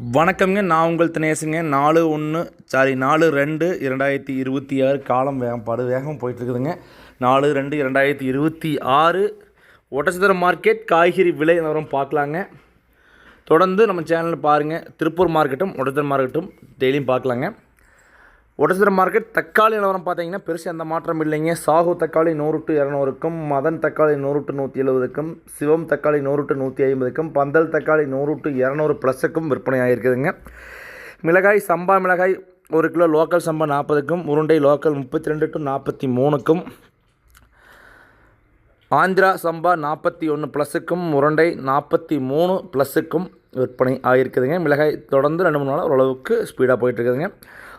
வணக்கம்ங்க. நான் உங்கள் தினேசுங்க. நாலு ஒன்று சாரி நாலு ரெண்டு இரண்டாயிரத்தி இருபத்தி ஆறு காலம் வேகம் படு வேகம் போயிட்டுருக்குதுங்க. நாலு ரெண்டு இரண்டாயிரத்தி இருபத்தி ஆறு ஒட்டச்சத்திர மார்க்கெட் காய்கறி விலை நிலவரம் பார்க்கலாங்க. தொடர்ந்து நம்ம சேனலில் பாருங்கள் திருப்பூர் மார்க்கெட்டும் ஒட்டச்சத்திர மார்க்கெட்டும் டெய்லியும் பார்க்கலாங்க. ஒட்டச்சத்திர மார்க்கெட் தக்காளி நிலவரம் பார்த்தீங்கன்னா பெருசு எந்த மாற்றம் இல்லைங்க. சாகு தக்காளி நூறு டு இரநூறுக்கும் மதன் தக்காளி நூறு டு நூற்றி எழுபதுக்கும் சிவம் தக்காளி நூறு டு நூற்றி ஐம்பதுக்கும் பந்தல் தக்காளி நூறு டு இரநூறு ப்ளஸுக்கும் விற்பனை ஆகிருக்குதுங்க மிளகாய் சம்பா மிளகாய் ஒரு கிலோ லோக்கல் சம்பா நாற்பதுக்கும் உருண்டை லோக்கல் முப்பத்தி ரெண்டு டு நாற்பத்தி மூணுக்கும் ஆந்திரா சம்பா நாற்பத்தி ஒன்று ப்ளஸுக்கும் உருண்டை நாற்பத்தி மூணு ப்ளஸுக்கும் விற்பனை ஆகிருக்குதுங்க மிளகாய் தொடர்ந்து ரெண்டு மூணு நாள் ஓரளவுக்கு ஸ்பீடாக போயிட்டுருக்குதுங்க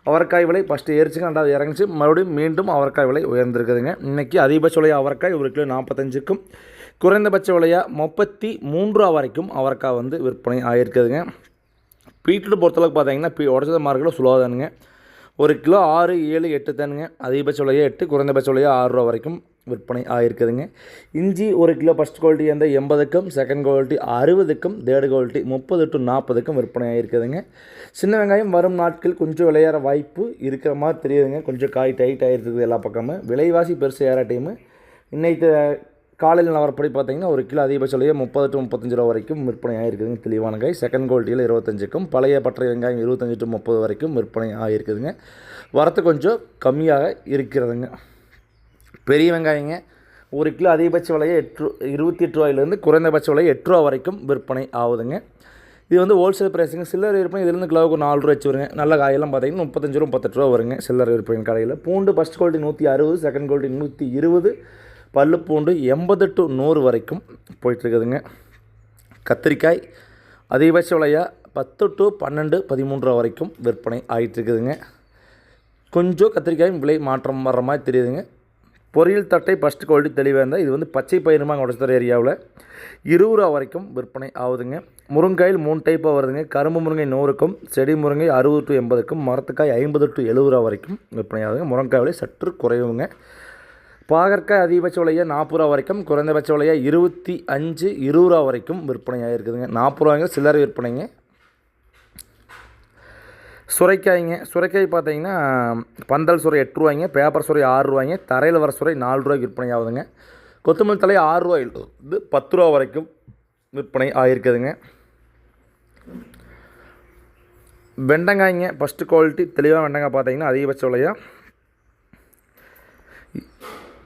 அவரைக்காய் விலை ஃபஸ்ட்டு ஏறிச்சுங்க ரெண்டாவது இறங்குச்சு. மறுபடியும் மீண்டும் அவரைக்காய் விலை உயர்ந்திருக்குதுங்க. இன்றைக்கி அதிகபட்ச விலை அவரைக்காய்? ஒரு கிலோ நாற்பத்தஞ்சுக்கும். குறைந்தபட்ச விலையாக முப்பத்தி மூன்று ரூபா வரைக்கும் அவரைக்காய் வந்து விற்பனை ஆகியிருக்குதுங்க பீட்ரூட் பொறுத்தளவுக்கு பார்த்தீங்கன்னா பீ உடச்சத மார்க்கெட்டில் சுலோதானுங்க ஒரு கிலோ ஆறு ஏழு எட்டு தானுங்க. அதிகபட்ச விலையாக எட்டு குறைந்தபட்ச விலையாக ஆறுரூவா வரைக்கும் விற்பனை ஆகிருக்குதுங்க இஞ்சி ஒரு கிலோ ஃபஸ்ட் குவாலிட்டி அந்த எண்பதுக்கும் செகண்ட் குவாலிட்டி அறுபதுக்கும் தேர்டு குவாலிட்டி முப்பது டு நாற்பதுக்கும் விற்பனை ஆகிருக்குதுங்க சின்ன வெங்காயம் வரும் நாட்கள் கொஞ்சம் விளையாட வாய்ப்பு இருக்கிற மாதிரி தெரியுதுங்க. கொஞ்சம் காய் டைட் ஆகிருக்குது எல்லா பக்கமும். விலைவாசி பெருசு ஏற டைமு இன்னைக்கு காலையில் நிலவரப்படி பார்த்தீங்கன்னா ஒரு கிலோ அதிகபட்ச விலையை முப்பது டு முப்பத்தஞ்சு ரூபா வரைக்கும் விற்பனை ஆகிருக்குதுங்க தெளிவான காய். செகண்ட் குவாலிட்டியில் இருபத்தஞ்சுக்கும் பழைய பற்றை வெங்காயம் இருபத்தஞ்சி டு முப்பது வரைக்கும் விற்பனை ஆகிருக்குதுங்க வரத்து கொஞ்சம் கம்மியாக இருக்கிறதுங்க. பெரிய வெங்காயங்க. ஒரு கிலோ அதிகபட்ச விலையை எட்டு இருபத்தி எட்டு ரூபாயிலேருந்து குறைந்தபட்ச விலையை எட்டு ரூபா வரைக்கும் விற்பனை ஆகுதுங்க. இது வந்து ஹோல்சேல் ப்ரைஸுங்க சில்லறை விற்பனை இதுலேருந்து கிலோவுக்கு நாலு ரூபா வச்சு வருங்க. நல்ல காயெல்லாம் பார்த்தீங்கன்னா முப்பத்தஞ்சு ரூபா முப்பத்தெட்டு ரூபா வருங்க சில்லறை விற்பனை கடையில். பூண்டு ஃபஸ்ட் குவாலிட்டி நூற்றி அறுபது செகண்ட் குவாலிட்டி நூற்றி இருபது பல்லு பூண்டு எண்பது டு நூறு வரைக்கும் போயிட்டுருக்குதுங்க. கத்திரிக்காய் அதிகபட்ச விலையாக பத்து டு பன்னெண்டு பதிமூன்று ரூபா வரைக்கும் விற்பனை ஆகிட்டுருக்குதுங்க கொஞ்சம் கத்திரிக்காயும் விலை மாற்றம் வர்ற மாதிரி தெரியுதுங்க. பொரியல் தட்டை ஃபஸ்ட்டு குவாலிட்டி தெளிவாக இருந்தால் இது வந்து பச்சை பயிருமாங்க உடச்சத்தர ஏரியாவில் இருபது ரூபா வரைக்கும் விற்பனை ஆகுதுங்க. முருங்காயில் மூணு டைப்பாக வருதுங்க. கரும்பு முருங்கை நூறுக்கும் செடி முருங்கை அறுபது டு எண்பதுக்கும் மரத்துக்காய் ஐம்பது டு எழுபது ரூபா வரைக்கும் விற்பனை ஆகுதுங்க. முருங்காய் விலை சற்று குறைவுங்க. பாகற்காய் அதிகபட்ச விலையாக நாற்பது ரூபா வரைக்கும் குறைந்தபட்ச விலையாக இருபத்தி அஞ்சு இருபது ரூபா வரைக்கும் விற்பனை ஆகிருக்குதுங்க நாற்பது ரூபாங்க சில்லறை விற்பனைங்க. சுரைக்காய்ங்க சுரைக்காய் பார்த்தீங்கன்னா பந்தல் சுரை எட்டு ரூபாய்ங்க பேப்பர் சுரை ஆறு ரூபாய்ங்க தரையில் வர சுரை நாலு ரூபாய்க்கு விற்பனை ஆகுதுங்க. கொத்தமல்லி தலை ஆறு ரூபாயில் இது பத்து ரூபா வரைக்கும் விற்பனை ஆகிருக்குதுங்க வெண்டங்காய்ங்க ஃபஸ்ட்டு குவாலிட்டி தெளிவாக வெண்டங்காய் பார்த்தீங்கன்னா அதிகபட்ச விலையாக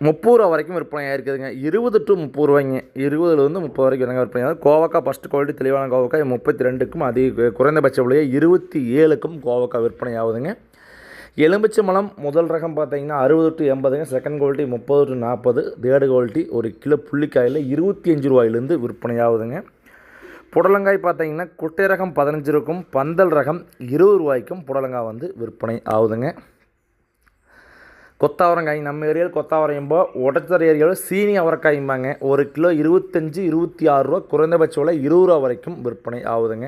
முப்பது ரூபா வரைக்கும் விற்பனை ஆகிருக்குதுங்க இருபது டு முப்பது ரூபாய்ங்க. இருபதுலேருந்து முப்பது வரைக்கும் வெங்காயம் விற்பனை ஆகுது? ஃபஸ்ட்டு குவாலிட்டி தெளிவான கோவக்காய் முப்பத்தி ரெண்டுக்கும் அதிக குறைந்தபட்ச விலையை இருபத்தி ஏழுக்கும் கோவக்காய் விற்பனை ஆகுதுங்க. எலுமிச்சை மலம் முதல் ரகம் பார்த்தீங்கன்னா அறுபது டு எண்பதுங்க. செகண்ட் குவாலிட்டி முப்பது டு நாற்பது. தேர்டு குவாலிட்டி ஒரு கிலோ புள்ளிக்காயில் இருபத்தி அஞ்சு ரூபாயிலேருந்து விற்பனை ஆகுதுங்க. புடலங்காய் பார்த்தீங்கன்னா குட்டை ரகம் பதினஞ்சு இருக்கும் பந்தல் ரகம் இருபது ரூபாய்க்கும் புடலங்காய் வந்து விற்பனை ஆகுதுங்க. கொத்தாவரங்காய் நம்ம ஏரியாவில் கொத்தாவரையும்போ உடச்சர் ஏரியாவில் சீனி அவரைக்காயும்பாங்க. ஒரு கிலோ இருபத்தஞ்சி இருபத்தி ஆறு ரூபா குறைந்தபட்ச விலை இருபது ரூபா வரைக்கும் விற்பனை ஆகுதுங்க.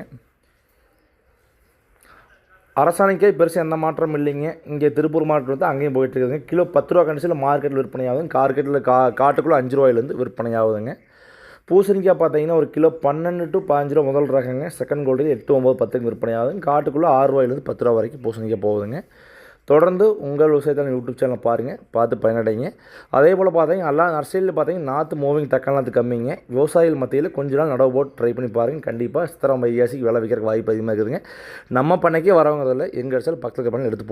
அரசாணிக்காய் பெருசு எந்த மாற்றம் இல்லைங்க. இங்கே திருப்பூர் மாவட்டம் வந்து அங்கேயும் போயிட்டு இருக்குதுங்க கிலோ பத்து ரூபா கண்டிஷனில் மார்க்கெட்டில் விற்பனை ஆகுதுங்க. கார்க்கெட்டில் கா காட்டுக்குள்ளே அஞ்சு ரூபாயிலேருந்து விற்பனை ஆகுதுங்க. பூசணிக்காய் பார்த்தீங்கன்னா ஒரு கிலோ பன்னெண்டு டு பாஞ்சு ரூபா முதல் ரகங்க. செகண்ட் கோல்டு எட்டு ஒம்பது பத்துக்கு விற்பனை ஆகுதுங்க. காட்டுக்குள்ளே ஆறு ரூபாயிலேருந்து பத்து ரூபா வரைக்கும் பூசணிக்காய் போகுதுங்க. தொடர்ந்து உங்கள் விவசாயத்தில் யூடியூப் சேனல் பாருங்கள் பார்த்து பயனடைங்க. அதே போல் பார்த்தீங்கன்னா எல்லா நர்சரியில் பார்த்தீங்கன்னா நாற்று மூவிங் தக்காளத்து கம்மிங்க. விவசாயிகள் மத்தியில் கொஞ்ச நாள் நடவு போட்டு ட்ரை பண்ணி பாருங்கள் கண்டிப்பாக சித்திரம் வைகாசிக்கு விலை வைக்கிறதுக்கு வாய்ப்பு அதிகமாக இருக்குதுங்க. நம்ம பண்ணைக்கே வரவங்கிறதில்ல எங்கள் இடத்துல பக்கத்தில் பண்ணி எடுத்து